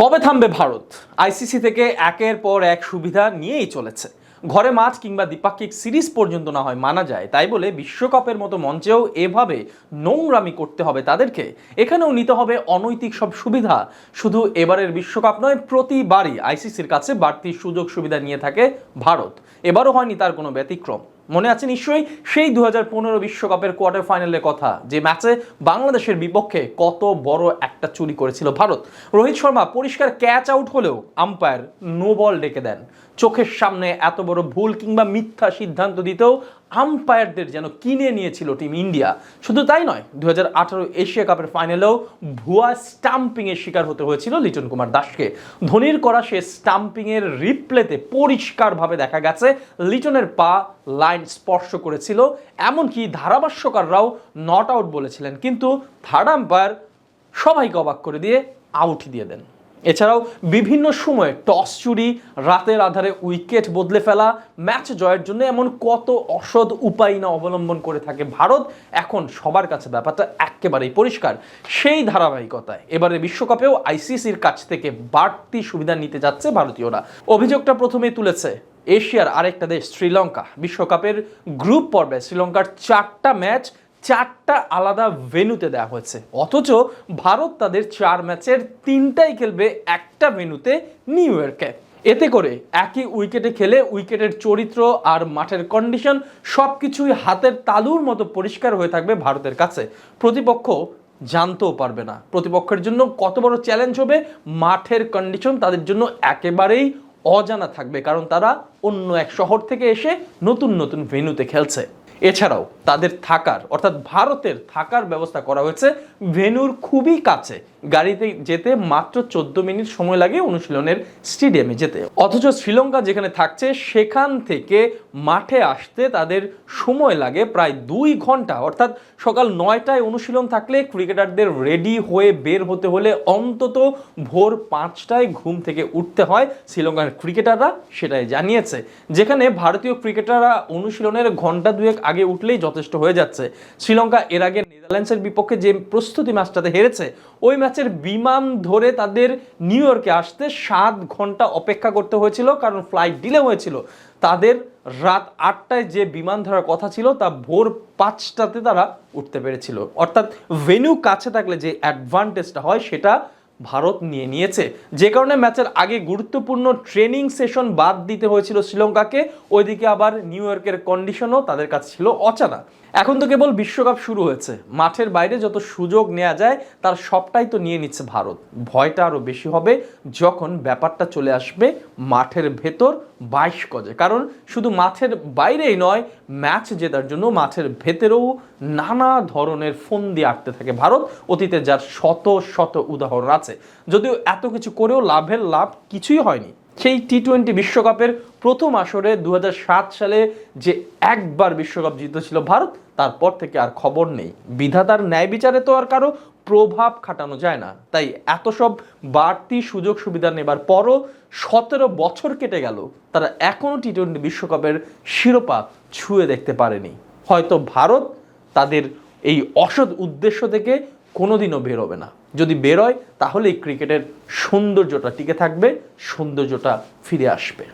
কবে থামবে ভারত? আইসিসি থেকে একের পর এক সুবিধা নিয়েই চলেছে। ঘরে মাঠ কিংবা দ্বিপাক্ষিক সিরিজ পর্যন্ত না হয় মানা যায়। তাই বলে বিশ্বকাপের মতো মঞ্চেও এভাবে নোংরামি করতে হবে তাদেরকে। এখানেও নিতে হবে অনৈতিক সব সুবিধা। শুধু এবারের বিশ্বকাপ নয়, প্রতিবারই আইসিসির কাছে বাড়তি সুযোগ সুবিধা নিয়ে থাকে ভারত। এবারও হয়নি তার কোনো ব্যতিক্রম। মনে আছে নিশ্চয়ই? সেই দু বিশ্বকাপের কোয়ার্টার ফাইনালের কথা, যে ম্যাচে বাংলাদেশের বিপক্ষে কত বড় একটা চুরি করেছিল ভারত। রোহিত শর্মা পরিষ্কার ক্যাচ আউট হলেও আম্পায়ার নো বল ডেকে দেন। চোখের সামনে এত বড় ভুল কিংবা মিথ্যা সিদ্ধান্ত দিতেও আম্পায়ারদের যেন কিনে নিয়েছিল টিম ইন্ডিয়া শুধু তাই নয় দু এশিয়া কাপের ফাইনালেও ভুয়া স্টাম্পিংয়ের শিকার হতে হয়েছিল লিটন কুমার দাসকে। ধোনির করা সে স্টাম্পিংয়ের রিপ্লেতে পরিষ্কারভাবে দেখা গেছে, লিটনের পা লাইন স্পর্শ করেছিল, এমনকি ধারাভাষ্যকাররাও নট আউট বলেছিলেন। কিন্তু থার্ড আম্পায়ার সবাইকে অবাক করে দিয়ে আউট দিয়ে দেন। এছাড়াও বিভিন্ন সময়ে টস চুরি, রাতের আধারে উইকেট বদলে ফেলা, ম্যাচ জয়ের জন্য এমন কত অসৎ উপায় না অবলম্বন করে থাকে ভারত, এখন সবার কাছে ব্যাপারটা একেবারেই পরিষ্কার। সেই ধারাবাহিকতায় এবারে বিশ্বকাপেও আইসিসির কাছ থেকে বাড়তি সুবিধা নিতে যাচ্ছে ভারতীয়রা। অভিযোগটা প্রথমেই তুলেছে এশিয়ার আরেকটা দেশ, শ্রীলঙ্কা। বিশ্বকাপের গ্রুপ পর্বে শ্রীলঙ্কার চারটা ম্যাচ চারটা আলাদা ভেন্যুতে দেওয়া হয়েছে। অথচ ভারত তাদের চার ম্যাচের তিনটাই খেলবে একটা ভেন্যুতে নিউ ইয়র্কে এতে করে একই উইকেটে খেলে উইকেটের চরিত্র আর মাঠের কন্ডিশন সব কিছুই হাতের তালুর মতো পরিষ্কার হয়ে থাকবে ভারতের কাছে। প্রতিপক্ষ জানতেও পারবে না। প্রতিপক্ষের জন্য কত বড় চ্যালেঞ্জ হবে, মাঠের কন্ডিশন তাদের জন্য একেবারেই অজানা থাকবে। কারণ তারা অন্য এক শহর থেকে এসে নতুন নতুন ভেন্যুতে খেলছে। এছাড়াও তাদের থাকার, অর্থাৎ ভারতের থাকার ব্যবস্থা করা হয়েছে। ভেন্যুর খুবই কাছে, গাড়িতে যেতে মাত্র চোদ্দ মিনিট সময় লাগে অনুশীলনের স্টেডিয়ামে যেতে। অথচ শ্রীলঙ্কা যেখানে থাকছে, সেখান থেকে মাঠে আসতে তাদের সময় লাগে প্রায় দুই ঘণ্টা। অর্থাৎ সকাল নয়টায় অনুশীলন থাকলে ক্রিকেটারদের রেডি হয়ে বের হতে হলে অন্তত ভোর পাঁচটায় ঘুম থেকে উঠতে হয়। শ্রীলঙ্কার ক্রিকেটাররা সেটাই জানিয়েছে। যেখানে ভারতীয় ক্রিকেটাররা অনুশীলনের ঘণ্টা দুয়েক আগে উঠলেই যথেষ্ট হয়ে যাচ্ছে। শ্রীলঙ্কা এর আগে নেদারল্যান্ডসের বিপক্ষে যে প্রস্তুতি ম্যাচটাতে হেরেছে, ওই ম্যাচের বিমান ধরে তাদের নিউ ইয়র্কে আসতে সাত ঘণ্টা অপেক্ষা করতে হয়েছিল, কারণ ফ্লাইট ডিলে হয়েছিল। তাদের রাত আটটায় যে বিমান ধরার কথা ছিল, তা ভোর পাঁচটাতে তারা উঠতে পেরেছিল। অর্থাৎ ভেন্যু কাছে থাকলে যে অ্যাডভান্টেজটা হয়, সেটা ভারত নিয়ে নিয়েছে। যে কারণে ম্যাচের আগে গুরুত্বপূর্ণ ট্রেনিং সেশন বাদ দিতে হয়েছিল শ্রীলঙ্কাকে, ওইদিকে আবার নিউ ইয়র্কের কন্ডিশনও তাদের কাছে ছিল অচানা। এখন তো কেবল বিশ্বকাপ শুরু হয়েছে। মাঠের বাইরে যত সুযোগ নেওয়া যায়, তার সবটাই তো নিয়ে নিচ্ছে ভারত। ভয়টা আরও বেশি হবে যখন ব্যাপারটা চলে আসবে মাঠের ভেতর বাইশ গজে। কারণ শুধু মাঠের বাইরেই নয় ম্যাচ জেতার জন্য মাঠের ভেতরেও নানা ধরনের ফোন দিয়ে আঁকতে থাকে ভারত। অতীতে যার শত শত উদাহরণ আছে। যদিও এত কিছু করেও লাভের লাভ কিছুই হয়নি। সেই টি টোয়েন্টি বিশ্বকাপের প্রথম আসরে দু হাজার সাত সালে যে একবার বিশ্বকাপ জিতেছিল ভারত, তারপর থেকে আর খবর নেই। বিধাতার ন্যায় বিচারে তো আর কারও প্রভাব খাটানো যায় না। তাই এত সব বাড়তি সুযোগ সুবিধা নেবার পরও সতেরো বছর কেটে গেল, তারা এখনও টি টোয়েন্টি বিশ্বকাপের শিরোপা ছুঁয়ে দেখতে পারেনি। হয়তো ভারত তাদের এই অসৎ উদ্দেশ্য থেকে কোনোদিনও বেরোবে না। যদি বেরোয় তাহলে এই ক্রিকেটের সৌন্দর্যটা টিকে থাকবে, সৌন্দর্যটা ফিরে আসবে।